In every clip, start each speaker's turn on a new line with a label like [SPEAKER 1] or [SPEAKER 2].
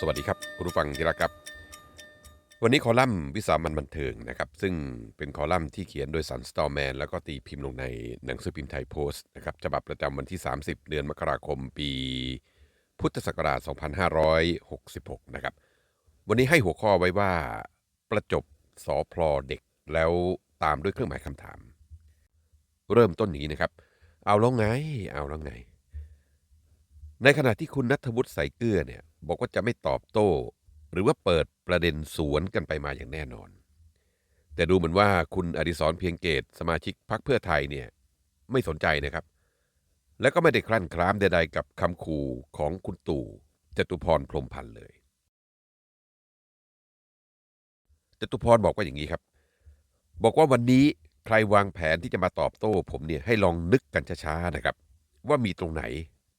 [SPEAKER 1] สวัสดีครับคุณผู้ฟังที่รักครับ วันนี้คอลัมน์วิสามันบันเทิงนะครับ ซึ่งเป็นคอลัมน์ที่เขียนโดยสันสตอร์แมน แล้วก็ตีพิมพ์ลงในหนังสือพิมพ์ไทยโพสต์นะครับฉบับประจำวันที่ 30 เดือนมกราคมปี พุทธศักราช 2566 นะครับ วันนี้ให้หัวข้อไว้ว่าประจบสอพลอเด็กแล้วตามด้วยเครื่องหมายคำถาม เริ่มต้นนี้นะครับ เอาแล้วไง เอาแล้วไง ในขณะที่คุณนัทวุฒิใส่เกลือเนี่ยบอกว่าจะไม่ตอบโต้ หรือว่าเปิดประเด็นสวนกันไปมาอย่างแน่นอน แต่ดูเหมือนว่าคุณอดิศรเพียงเกตสมาชิกพรรคเพื่อไทยเนี่ยไม่สนใจนะครับ และก็ไม่ได้คลั่นคล้ามใดๆกับคำขู่ของคุณตู่จตุพรพรมพันธ์เลยจตุพรบอกว่าอย่างนี้ครับ บอกว่าวันนี้ใครวางแผนที่จะมาตอบโต้ ผมเนี่ยให้ลองนึกกันช้าๆนะครับ ว่ามีตรงไหน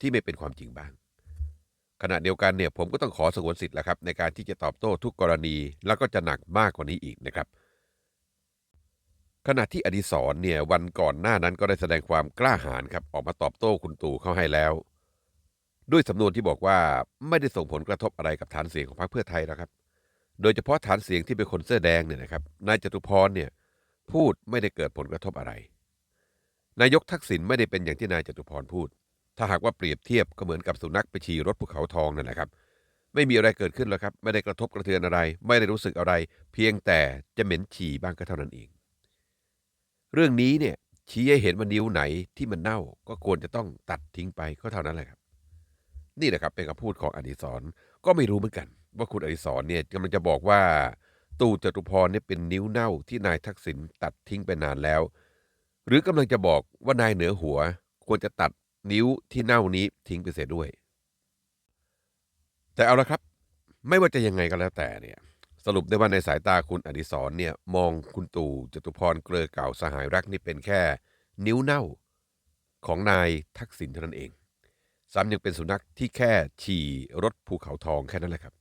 [SPEAKER 1] ที่ไม่เป็นความจริงบ้าง ขณะเดียวกันเนี่ยผมก็ต้องขอสงวนสิทธิ์แหละครับ ในการที่จะตอบโต้ทุกกรณีแล้วก็จะหนักมากกว่านี้อีกนะครับ ขณะที่อดิศรเนี่ยวันก่อนหน้านั้นก็ได้แสดงความกล้าหาญครับออกมาตอบโต้คุณตู่เข้าให้แล้ว ด้วยสำนวนที่บอกว่าไม่ได้ส่งผลกระทบอะไรกับฐานเสียงของพรรคเพื่อไทยแล้วครับ โดยเฉพาะฐานเสียงที่เป็นคนเสื้อแดงเนี่ยนะครับนายจตุพรเนี่ยพูดไม่ได้เกิดผลกระทบอะไรนายกทักษิณไม่ได้เป็นอย่างที่นายจตุพรพูด ถ้าหากว่าเปรียบเทียบก็เหมือนกับสุนัขไปฉี่รถภูเขาทองนั่นแหละครับ ไม่มีอะไรเกิดขึ้นแล้วครับ ไม่ได้กระทบกระเทือนอะไร ไม่ได้รู้สึกอะไร เพียงแต่จะเหม็นฉี่บ้างก็เท่านั้นเอง เรื่องนี้เนี่ยชี้ให้เห็นว่านิ้วไหนที่มันเน่าก็ควรจะต้องตัดทิ้งไปก็เท่านั้นแหละครับ นี่แหละครับเป็นคำพูดของอดิศรก็ไม่รู้เหมือนกัน ว่าคุณอดิศรเนี่ยกำลังจะบอกว่า ตู่จตุพรเนี่ยเป็นนิ้วเน่าที่นายทักษิณตัดทิ้งไปนานแล้ว หรือกำลังจะบอกว่านายเหนือหัวควรจะตัด นิ้วที่เน่านี้ทิ้งไปเสียด้วย แต่เอาละครับ ไม่ว่าจะยังไงก็แล้วแต่เนี่ย สรุปได้ว่าในสายตาคุณอดิศรเนี่ย มองคุณตู่จตุพรเกลือเก่าสหายรักนี่เป็นแค่ นิ้วเน่าของนายทักษิณเท่านั้นเอง ซ้ำยังเป็นสุนัขที่แค่ฉี่รถภูเขาทองแค่นั้นแหละครับ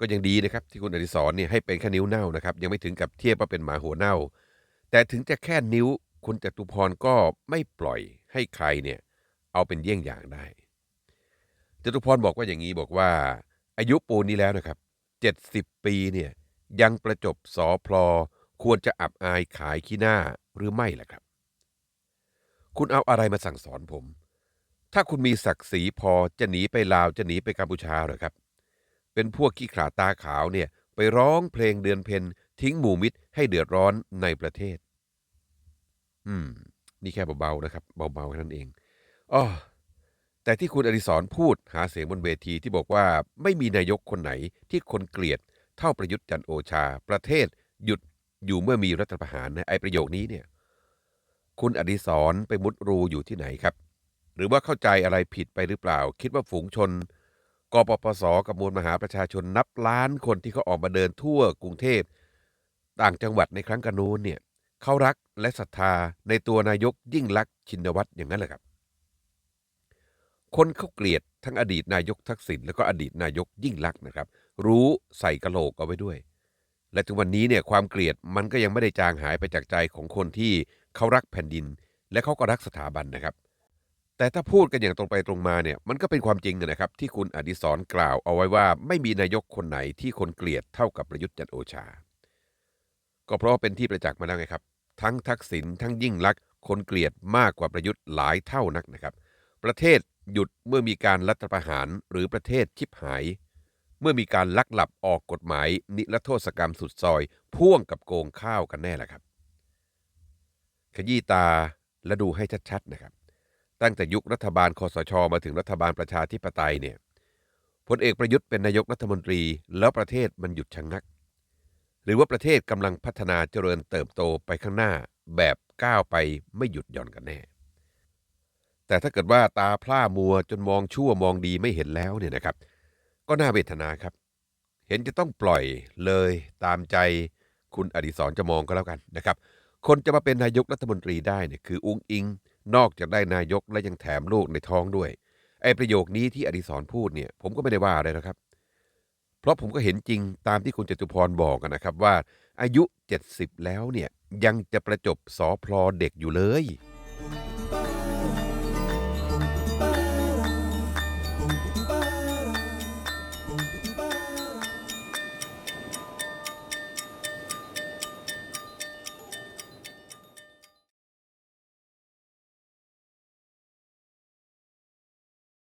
[SPEAKER 1] ก็ยังดีนะครับที่คุณอดิศรเนี่ยให้เป็นแค่นิ้วเน่านะครับ ยังไม่ถึงกับเทียบว่าเป็นหมาหัวเน่า แต่ถึงจะแค่นิ้วคุณจตุพรก็ไม่ปล่อยให้ใครเนี่ย เอาเป็นเยี่ยงอย่างได้จตุพรบอกว่าอย่างนี้บอกว่า อายุปูนนี้แล้วนะครับเจ็ดสิบปีเนี่ยยังประจบสอพลอควรจะอับอายขายขี้หน้าหรือไม่ล่ะครับ คุณเอาอะไรมาสั่งสอนผม ถ้าคุณมีศักดิ์ศรีพอจะหนีไปลาวจะหนีไปกัมพูชาหรอครับ เป็นพวกขี้ขลาดตาขาวเนี่ยไปร้องเพลงเดือนเพ็ญทิ้งหมู่มิตรให้เดือดร้อนในประเทศ อืม นี่แค่เบาๆนะครับ เบาๆแค่นั้นเอง อ้อแต่ที่คุณอดิศรพูดหาเสียงบนเวทีที่บอกว่าไม่มีนายกคนไหนที่คนเกลียดเท่าประยุทธ์จันโอชา ประเทศหยุดอยู่เมื่อมีรัฐประหารนะไอประโยคนี้เนี่ย คุณอดิศรไปมุดรูอยู่ที่ไหนครับ หรือว่าเข้าใจอะไรผิดไปหรือเปล่า คิดว่าฝูงชนกปปสกับมวลมหาประชาชนนับล้านคนที่เขาออกมาเดินทั่วกรุงเทพต่างจังหวัดในครั้งกระนูนเนี่ยเขารักและศรัทธาในตัวนายกยิ่งลักษณ์ชินวัตรอย่างนั้นแหละครับ คนเขาเกลียดทั้งอดีตนายกทักษิณแล้วก็อดีตนายกยิ่งลักษณ์นะครับ รู้ใส่กะโหลกเอาไว้ด้วย และถึงวันนี้เนี่ยความเกลียดมันก็ยังไม่ได้จางหายไปจากใจของคนที่เขารักแผ่นดิน และเขาก็รักสถาบันนะครับ แต่ถ้าพูดกันอย่างตรงไปตรงมาเนี่ยมันก็เป็นความจริงนะครับ ที่คุณอดิศรกล่าวเอาไว้ว่า ไม่มีนายกคนไหนที่คนเกลียดเท่ากับประยุทธ์จันโอชา ก็เพราะเป็นที่ประจักษ์มาแล้วไงครับ ทั้งทักษิณทั้งยิ่งลักษณ์คนเกลียดมากกว่าประยุทธ์หลายเท่านักนะครับ ประเทศหยุดเมื่อมีการรัฐประหารหรือประเทศชิบหาย เมื่อมีการลักหลับออกกฎหมาย นิรโทษกรรมสุดซอย พ่วงกับโกงข้าวกันแน่แหละครับ ขยี้ตาและดูให้ชัดๆนะครับ ตั้งแต่ยุครัฐบาลคอสชมาถึงรัฐบาลประชาธิปไตยเนี่ยพลเอกประยุทธ์เป็นนายกรัฐมนตรีแล้วประเทศมันหยุดชะงงัก หรือว่าประเทศกำลังพัฒนาเจริญเติบโตไปข้างหน้าแบบก้าวไปไม่หยุดหย่อนกันแน่ แต่ถ้าเกิดว่าตาพร่ามัวจนมองชั่วมองดีไม่เห็นแล้วเนี่ยนะครับ ก็น่าเวทนาครับ เห็นจะต้องปล่อยเลยตามใจคุณอดิศรจะมองก็แล้วกันนะครับ คนจะมาเป็นนายกรัฐมนตรีได้เนี่ยคืออุ้งอิง นอกจากได้นายกและยังแถมลูกในท้องด้วยไอ้ประโยคนี้ที่อดิศรพูดเนี่ย ผมก็ไม่ได้ว่าอะไรนะครับ เพราะผมก็เห็นจริงตามที่คุณจตุพรบอกกันนะครับว่า อายุ 70 แล้วเนี่ยยังจะประจบสอพลอเด็กอยู่เลย